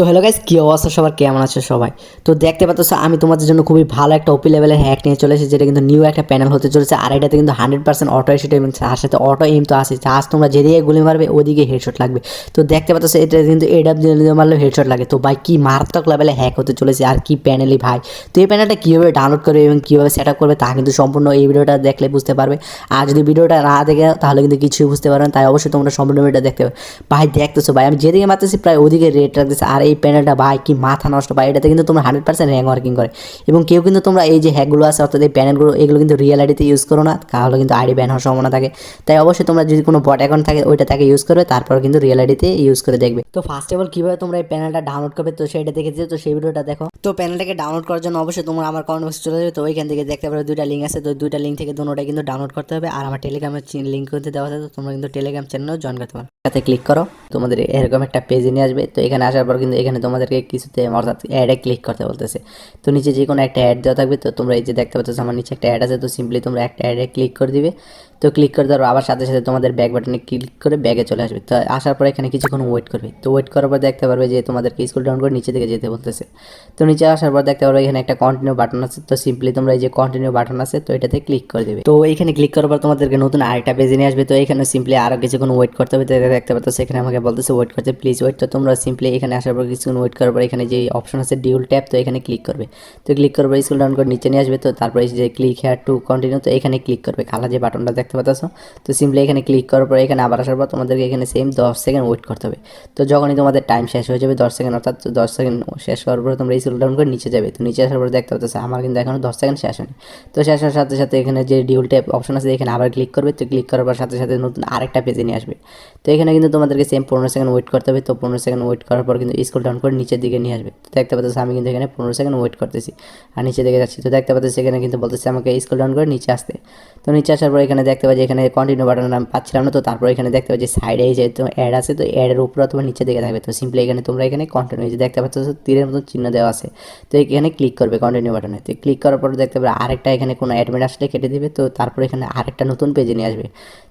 তো hello guys কী অবস্থা সবার? কেমন আছে সবাই? তো দেখতে পাচ্ছ, আমি তোমাদের জন্য খুবই ভালো একটা ওপি লেভেলের হ্যাক নিয়ে চলে এসেছি, যেটা কিন্তু নিউ একটা প্যানেল হতে চলেছে, আর এটাতে কিন্তু হান্ড্রেড পার্সেন্ট অটো এসে এবং তার সাথে অটো এম তো আসে আজ তোমরা যেদিকে গুলি মারবে ওদিকে হেডশট লাগবে। তো দেখতে পাচ্ছ, এটা কিন্তু দিয়ে মারলে হেডশট লাগে। তো ভাই, কী মারাত্মক লেভেলে হ্যাক হতে চলেছে, আর কি প্যানেলই ভাই। তো এই প্যানেলটা কীভাবে ডাউনলোড করবে এবং কীভাবে সেট আপ করবে, তা কিন্তু সম্পূর্ণ এই ভিডিওটা দেখলে বুঝতে পারবে। আর যদি ভিডিওটা না দেখে তাহলে কিন্তু কিছুই বুঝতে পারবে না। তাই অবশ্যই তোমরা সম্পূর্ণ ভিডিওটা দেখতে হবে ভাই, দেখতেছো ভাই, আমি যেদিকে মারতেছি, প্রায় ওদিকে রেট রাখতেছে। আর এই প্যানেলটা ভাই, কি মাথা নষ্ট ভাই, এটাতে কিন্তু তোমরা হান্ড্রেড পার্সেন্ট র্যাঙ্ক ওয়ার্কিং করে। এবং কেউ কিন্তু তোমরা এই যে হ্যাকগুলো আছে, অর্থাৎ এই প্যানেলগুলো এগুলো কিন্তু রিয়েল ইউজ করো না, তাহলে কিন্তু আইডি ব্যান হওয়ার সম্ভাবনা থাকে। তাই অবশ্যই তোমরা যদি কোনো বট অ্যাকাউন্ট থাকে, ওইটা তাকে ইউজ করবে, তারপর কিন্তু রিয়েল ইউজ করে দেখবে। তো ফার্স্ট অফ অল কীভাবে তোমরা এই প্যানেলটা ডাউনলোড করবে, তো সেটা দেখেছি তো সেই ভিডিওটা দেখো। তো প্যানেলটাকে ডাউনলোড করার জন্য অবশ্যই তোমরা আমার কমেন্ট বক্সে চলে যাবে, তো ওইখান থেকে দেখতে পারো দুইটা লিঙ্ক আছে, তো দুইটা লিঙ্ক থেকে দুটোটাই কিন্তু ডাউনলোড করতে হবে। আর আমার টেলিগ্রামের লিঙ্ক করতে দেওয়া আছে, তো তোমরা কিন্তু টেলিগ্রাম চ্যানেলেও জয়েন করতে পারো। সাথে ক্লিক করো, তোমাদের এরকম একটা পেজে নিয়ে আসবে, তো এখানে আসার পর কিন্তু এখানে তোমাদেরকে কিছুতে অর্থাৎ অ্যাডে ক্লিক করতে বলতেছে। তো নিচে যে কোনো একটা অ্যাড দেওয়া থাকবে, তো তোমরা এই যে দেখতে পাচ্ছ, আমার নিচে একটা অ্যাড আছে, তো সিম্পলি তোমরা একটা অ্যাডে ক্লিক করে দিবে। তো ক্লিক করে দেওয়ার আবার সাথে সাথে তোমাদের ব্যাক বাটনে ক্লিক করে ব্যাগে চলে আসবে। তো আসার পর এখানে কিছুক্ষণ ওয়েট করবে। তো ওয়েট করার পর দেখতে পারবে যে তোমাদেরকে স্কুল ডাউন করে নিচে দিকে যেতে বলতেছে। তো নিচে আসার পর দেখতে পারবে এখানে একটা কন্টিনিউ বাটন আছে। তো সিম্পলি তোমরা এই যে কন্টিনিউ বাটন আছে, তো এটাতে ক্লিক করে দেবে। তো এখানে ক্লিক করার পর তোমাদেরকে নতুন আরেকটা পেজে নিয়ে আসবে। তো এখানে সিম্পলি আরও কিছুক্ষণ ওয়েট করতে হবে। তো দেখতে পাচ্ছ সেখানে আমাকে বলতেছে ওয়েট করতে প্লিজ ওয়েট তো তোমরা সিম্পলি এখানে আসার পর কিছুক্ষণ ওয়েট করার পর এখানে যে অপশন আছে ডিউল ট্যাপ তো এখানে ক্লিক করবে। তো ক্লিক করার পর স্কুল ডাউন করে নিচে নিয়ে আসবে। তো তারপরে যে ক্লিক হেয়ার টু কন্টিনিউ তো এখানে ক্লিক করবে। কালা যে বাটনটা দেখতে পাচ্ছ তো সিম্পলি এখানে ক্লিক করার পর এখানে আবার আসার পর তোমাদেরকে এখানে সেম দশ সেকেন্ড ওয়েট করতে হবে। তো যখনই তোমাদের টাইম শেষ হয়ে যাবে দশ সেকেন্ড অর্থাৎ দশ সেকেন্ড শেষ হওয়ার পর তোমরা স্কুল ডাউন করে নিচে যাবে। তো নিচে আসার পর দেখতে পাচ্ছ আমার কিন্তু এখনও দশ সেকেন্ড শেষ হয়নি। তো শেষ হওয়ার সাথে সাথে এখানে যে ডিউল ট্যাপ অপশন আছে, এখানে আবার ক্লিক করবে। তো ক্লিক করার পর সাথে সাথে নতুন আরেকটা পেজে নিয়ে আসবে। তো এখানে কিন্তু তোমাদেরকে সেম পনেরো সেকেন্ড ওয়েট করতে হবে। তো পনেরো সেকেন্ড ওয়েট করার পর কিন্তু স্কুল ডাউন করে নিচের দিকে নিয়ে আসবে। তো দেখতে পাচ্ছ আমি কিন্তু এখানে পনেরো সেকেন্ড ওয়েট করতেছি। আর নিচে দিকে যাচ্ছি। তো দেখতে পাচ্ছি এখানে কিন্তু বলতেছে আমাকে স্কুল ডাউন করে নিচে আসতে। তো নিচে আসার পর এখানে দেখতে পাচ্ছি এখানে কন্টিনিউ বাটনের নাম পাচ্ছিলাম না, তো তারপর এখানে দেখতে পাচ্ছি সাইডে এই যে তো অ্যাড আছে, তো অ্যাডের উপরে অথবা নিচে দিকে থাকবে, তো সিম্পলি এখানে তোমরা এখানে কন্টিনিউ যে দেখতে পাচ্ছ তীরের মতন চিহ্ন দেওয়া আছে, তো এখানে ক্লিক করবে কন্টিনিউ বাটনে তো ক্লিক করার পর দেখতে পাবে আরেকটা এখানে কোনো অ্যাডমিট আসলে কেটে দিবে, তো তারপর এখানে আরেকটা নতুন পেজে নিয়ে আসবে,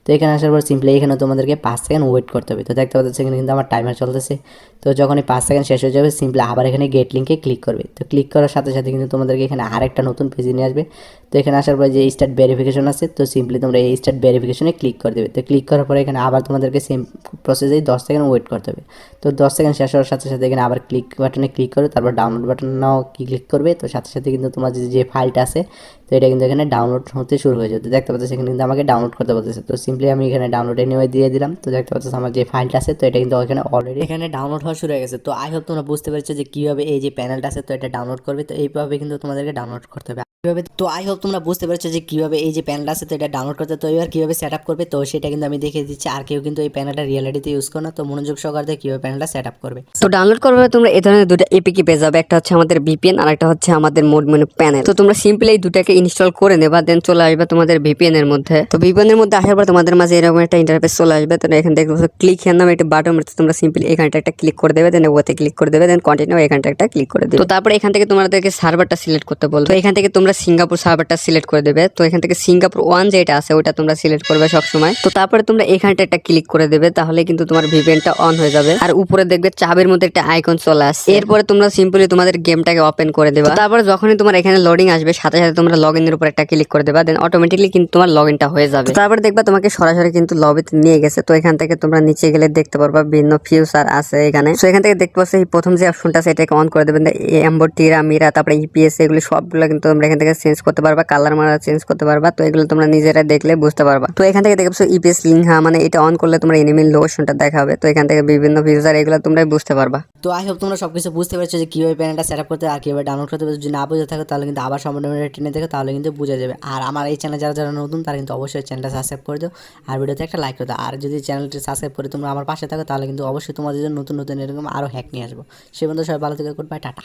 তো এখানে আসার পর সিম্পলি এখানে তোমাদেরকে পাঁচ সেকেন্ড ওয়েট করতে হবে, তো দেখতে পাচ্ছ এখানে কিন্তু আমার টাইমার চলতেছে, তো যখন এই পাঁচ সেকেন্ড শেষ হয়ে যাবে সিম্পলি আবার এখানে গেট লিঙ্কে ক্লিক করবে, তো ক্লিক করার সাথে সাথে কিন্তু তোমাদেরকে এখানে আরেকটা নতুন পেজে নিয়ে আসবে, তো এখানে আসার পর যে স্টার্ট ভেরিফিকেশন আছে, তো সিম্পলি তোমরা এই স্টার্ট ভেরিফিকেশনে ক্লিক করে দেবে। তো ক্লিক করার পরে এখানে আবার তোমাদেরকে সেম প্রসেসেই দশ সেকেন্ড ওয়েট করতে হবে। তো দশ সেকেন্ড শেষ হওয়ার সাথে সাথে এখানে আবার ক্লিক বাটনে ক্লিক করে তারপর ডাউনলোড বাটনও ক্লিক করবে। তো সাথে সাথে কিন্তু তোমার যে- ফাইলটা আছে, তো এটা কিন্তু এখানে ডাউনলোড হতে শুরু হয়ে যাবে। তো দেখতে পাচ্ছ সেখানে কিন্তু আমাকে ডাউনলোড করতে বলতেছে। তো সিম্পলি আমি এখানে ডাউনলোডে নিয়ে দিয়ে দিলাম। তো দেখতে পাচ্ছ আমার যে ফাইলটা আছে, তো এটা কিন্তু এখানে অলরেডি এখানে ডাউনলোড হওয়া শুরু হয়ে গেছে। তো আই হোপ তোমরা বুঝতে পেরেছ যে কীভাবে এই যে প্যানেলটা আছে, তো এটা ডাউনলোড করবে। তো এইভাবে কিন্তু তোমাদেরকে ডাউনলোড করতে হবে। কীভাবে তো আই হোপ তোমরা বুঝতে পারছ যে কীভাবে এই যে প্যানেলটা আছে, তো এটা ডাউনলোড করতে তো এবার কীভাবে সেট আপ করবে, তো সেটা কিন্তু আমি দেখিয়ে দিচ্ছি। আর কেউ কিন্তু এই প্যানেলটা রিয়েলিটিতে ইউজ করো না, তো মনোযোগ সহকারে কীভাবে প্যানেলটা সেট আপ করবে। তো ডাউনলোড করবে তোমরা এই ধরনের দুটো এপিকে পেয়ে যাবে। একটা হচ্ছে আমাদের ভিপিএন আর একটা হচ্ছে আমাদের মোড মেনু প্যানেল তো তোমরা সিম্পলি এই দুটাকে ইনস্টল করে নেবা দেন চলে আসবে তোমাদের ভিপিএন এর মধ্যে। তো ভিপিএন এর মধ্যে আসার পর তোমাদের মাঝে এরকম একটা ইন্টারফেস চলে আসবে। তো এখান থেকে ক্লিক এর নামে একটা বাটন রয়েছে। তোমরা সিম্পলি এখানটা একটা ক্লিক করে দেবে দেন ওতে ক্লিক করে দেবে দেন কন্টিনিউ এখানটা একটা ক্লিক করে দেবে। তো তারপরে এখান থেকে তোমাদেরকে সার্ভারটা সিলেক্ট করতে বলবে। তো এখান থেকে তোমরা সিঙ্গাপুর সার্ভারটা সিলেক্ট করে দেবে। তো এখান থেকে সিঙ্গাপুর ওয়ান যেটা আছে, ওটা তোমরা সিলেক্ট করবে সব সময় তো তারপরে তোমরা এখানটা একটা ক্লিক করে দেবে, তাহলে কিন্তু তোমার ভিপিএনটা অন হয়ে যাবে। আর উপরে দেখবে চাবের মধ্যে একটা আইকন চলে আসছে। এরপরে তোমরা সিম্পলি তোমাদের গেমটাকে ওপেন করে দেবে। তারপরে যখনই তোমার এখানে লোডিং আসবে, সাথে সাথে তোমরা লগ ইনের উপর একটা ক্লিক করে দেবা দেন অটোমেটিকলি কিন্তু তোমার লগ ইনটা হয়ে যাবে। তারপরে দেখবা তোমাকে সরাসরি কিন্তু লবিতে নিয়ে গেছে। তো এখান থেকে তোমরা নিচে গেলে দেখতে পারবা বিভিন্ন ফিউচার আছে এখানে। তো এখান থেকে দেখতে পাচ্ছ প্রথম যে অপশনটা আছে, এটাকে অন করে দেবেন এম্বো টিরা মিরা তারপরে ইপিএস এগুলো সবগুলো কিন্তু তোমরা এখান থেকে চেঞ্জ করতে পারবা কালার মারা চেঞ্জ করতে পারবা, তো এগুলো তোমরা নিজেরা দেখলে বুঝতে পারবা। তো এখান থেকে দেখতে পাচ্ছ ইপিএস লিঙ্ক মানে এটা অন করলে তোমরা এনিমি লোশনটা দেখাবে, তো এখান থেকে বিভিন্ন ফিউচার এগুলো তোমরা বুঝতে পারবা। তো আই হোপ তোমরা সব কিছু বুঝতে পারছ যে কীভাবে প্যানেলটা সেট আপ করতে আর কীভাবে ডাউনলোড করতে যদি না বুঝে থাকো, তাহলে কিন্তু আবার সম্পূর্ণ টেনে দেখো, তাহলে কিন্তু বুঝে যাবে। আর আমার এই চ্যানেল যারা যারা নতুন, তারা কিন্তু অবশ্যই চ্যানেলটা সাবস্ক্রাইব করে দিও। আর ভিডিওতে একটা লাইক করে দাও। আর যদি চ্যানেলটি সাবস্ক্রাইব করে তোমরা আমার পাশে থাকো, তাহলে কিন্তু অবশ্যই তোমাদের জন্য নতুন নতুন এরকম আরও হ্যাক নিয়ে আসব। সে বন্ধু সবাই ভালো থেকে করবে টাটা।